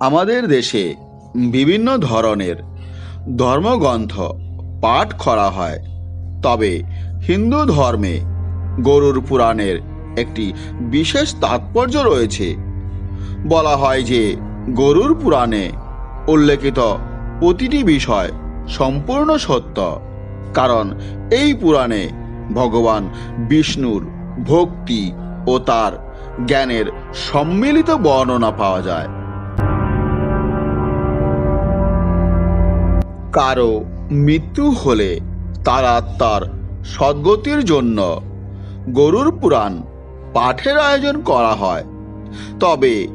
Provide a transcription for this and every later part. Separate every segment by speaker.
Speaker 1: আমাদের দেশে বিভিন্ন ধরনের ধর্মগ্রন্থ পাঠ করা হয়। তবে হিন্দু ধর্মে গরুর পুরাণের একটি বিশেষ তাৎপর্য রয়েছে। বলা হয় যে গরুর পুরাণে উল্লেখিত প্রতিটি বিষয় সম্পূর্ণ সত্য। কারণ এই পুরাণে ভগবান বিষ্ণুর ভক্তি ও তার জ্ঞানের সম্মিলিত বর্ণনা পাওয়া যায়। কারও মৃত্যু হলে তার আত্মার সদ্গতির জন্য গরুর পুরাণ পাঠের আয়োজন করা হয়। তবে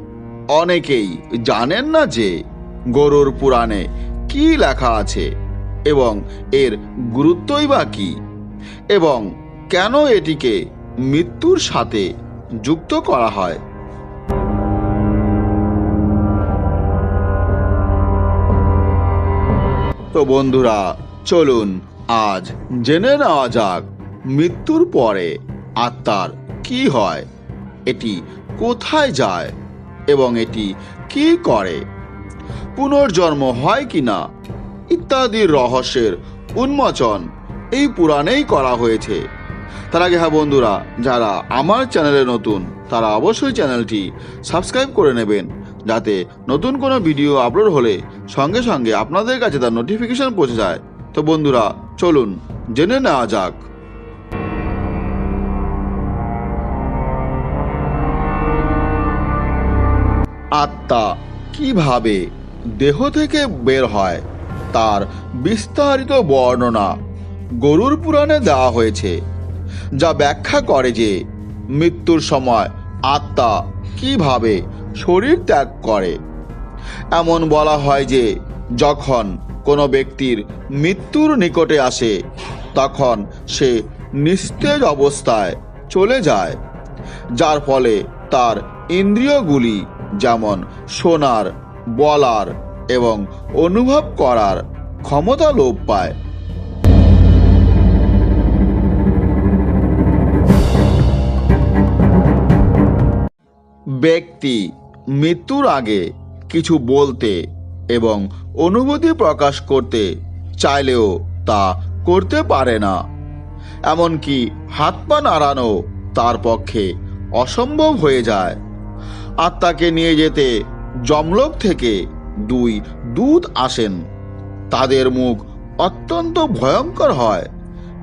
Speaker 1: অনেকেই জানেন না যে গরুর পুরাণে কি লেখা আছে এবং এর গুরুত্বই বা কী এবং কেন এটিকে মৃত্যুর সাথে যুক্ত করা হয়। তো বন্ধুরা, চলুন আজ জেনে নেওয়া যাক মৃত্যুর পরে আত্মার কি হয়, এটি কোথায় যায় এবং এটি কি করে, পুনর্জন্ম হয় কি না ইত্যাদি রহস্যের উন্মোচন এই পুরাণেই করা হয়েছে। তার আগে হ্যাঁ বন্ধুরা, যারা আমার চ্যানেলে নতুন, তারা অবশ্যই চ্যানেলটি সাবস্ক্রাইব করে নেবেন যাতে নতুন কোনো ভিডিও আপলোড হলে সঙ্গে সঙ্গে আপনাদের কাছে তার নোটিফিকেশন পৌঁছে যায়। তো বন্ধুরা, চলুন জেনে নেওয়া যাক। আত্মা কীভাবে দেহ থেকে বের হয় তার বিস্তারিত বর্ণনা গরুর পুরাণে দেওয়া হয়েছে, যা ব্যাখ্যা করে যে মৃত্যুর সময় আত্মা কীভাবে শরীর ত্যাগ করে। এমন বলা হয় যে, যখন কোনো ব্যক্তির মৃত্যুর নিকটে আসে, তখন সে নিস্তেজ অবস্থায় চলে যায়, যার ফলে তার ইন্দ্রিয়গুলি যেমন শোনার, বলার এবং অনুভব করার ক্ষমতা লোপ পায়। ব্যক্তি মৃত্যুর আগে কিছু বলতে এবং অনুভূতি প্রকাশ করতে চাইলেও তা করতে পারে না। এমনকি হাত পা নাড়ানো তার পক্ষে অসম্ভব হয়ে যায়। আত্মাকে নিয়ে যেতে জমলোক থেকে দুই দূত আসেন। তাদের মুখ অত্যন্ত ভয়ঙ্কর হয়,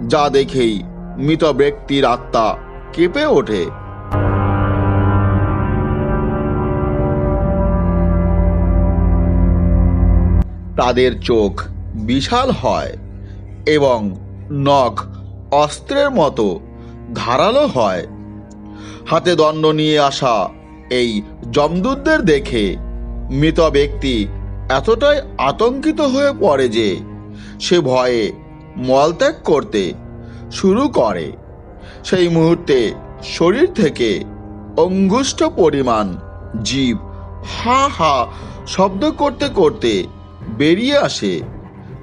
Speaker 1: যা দেখেই মৃত ব্যক্তির আত্মা কেঁপে ওঠে। তাদের চোখ বিশাল হয় এবং নখ অস্ত্রের মতো ধারালো হয়। হাতে দণ্ড নিয়ে আসা এই জমদূতদের দেখে মৃত ব্যক্তি এতটাই আতঙ্কিত হয়ে পড়ে যে সে ভয়ে মলত্যাগ করতে শুরু করে। সেই মুহূর্তে শরীর থেকে অঙ্গুষ্ঠ পরিমাণ জীব হা হা শব্দ করতে করতে বেরিয়ে আসে,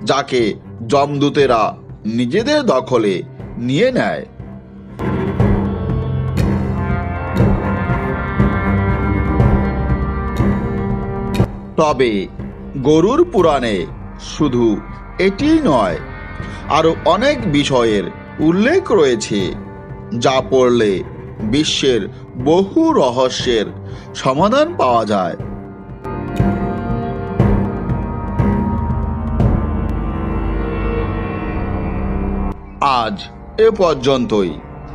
Speaker 1: যাকে জমদূতেরা নিজেদের দখলে নিয়ে নেয়। তবে গরুর পুরাণে শুধু এটিই নয়, আরও অনেক বিষয়ের উল্লেখ রয়েছে, যা পড়লে বিশ্বের বহু রহস্যের সমাধান পাওয়া যায়। আজ এ পর্যন্তই।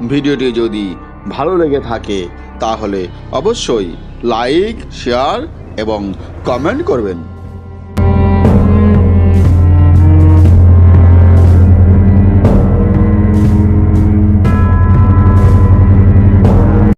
Speaker 1: ভিডিওটি যদি ভালো লেগে থাকে, তাহলে অবশ্যই লাইক শেয়ার এবং কমেন্ট করবেন।